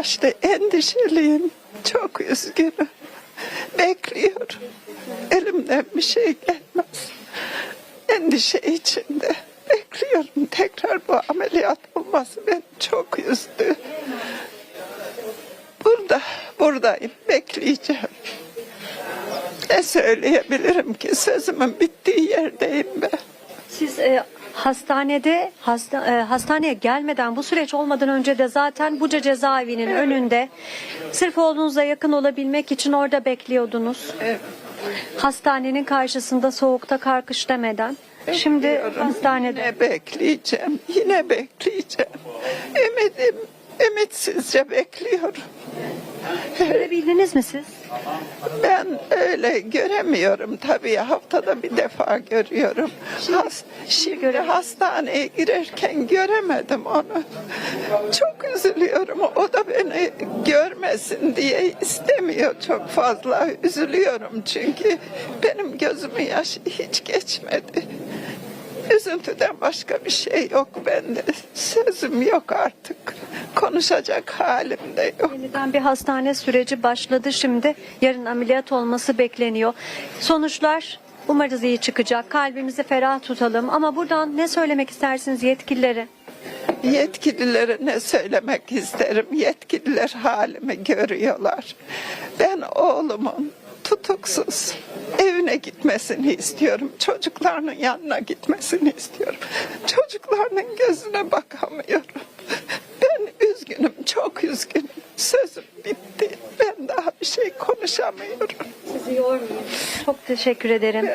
telaşlı, endişeliyim. Çok üzgünüm. Bekliyorum. Elimden bir şey gelmez. Endişe içinde. Bekliyorum tekrar bu ameliyat olması beni çok üzdü. Burada, buradayım, bekleyeceğim. Ne söyleyebilirim ki sözümün bittiği yerdeyim ben. Siz e, hastanede hasta, e, hastaneye gelmeden bu süreç olmadan önce de zaten Buca cezaevinin önünde sırf oğlunuza yakın olabilmek için orada bekliyordunuz. Evet. Hastanenin karşısında soğukta karkış demeden. Şimdi hastanede. Yine bekleyeceğim. Yine bekleyeceğim. Ümidim, ümitsizce bekliyorum. Görebildiniz mi siz? Ben öyle göremiyorum tabii. Haftada bir defa görüyorum. Has, şimdi hastaneye girerken göremedim onu. Çok üzülüyorum. O da beni görmesin diye istemiyor çok fazla. Üzülüyorum çünkü benim gözümün yaşı hiç geçmedi. Üzüntüden başka bir şey yok bende. Sözüm yok artık. Konuşacak halim de yok. Yeniden bir hastane süreci başladı şimdi. Yarın ameliyat olması bekleniyor. Sonuçlar umarız iyi çıkacak. Kalbimizi ferah tutalım. Ama buradan ne söylemek istersiniz yetkililere? Yetkililere ne söylemek isterim? Yetkililer halimi görüyorlar. Ben oğlumun tutuksuz evine gitmesini istiyorum. Çocuklarının yanına gitmesini istiyorum. Çocuklarının gözüne bakamıyorum. Ben üzgünüm, çok üzgünüm. Sözüm bitti. Ben daha bir şey konuşamıyorum. Sizi yormayayım. Çok teşekkür ederim.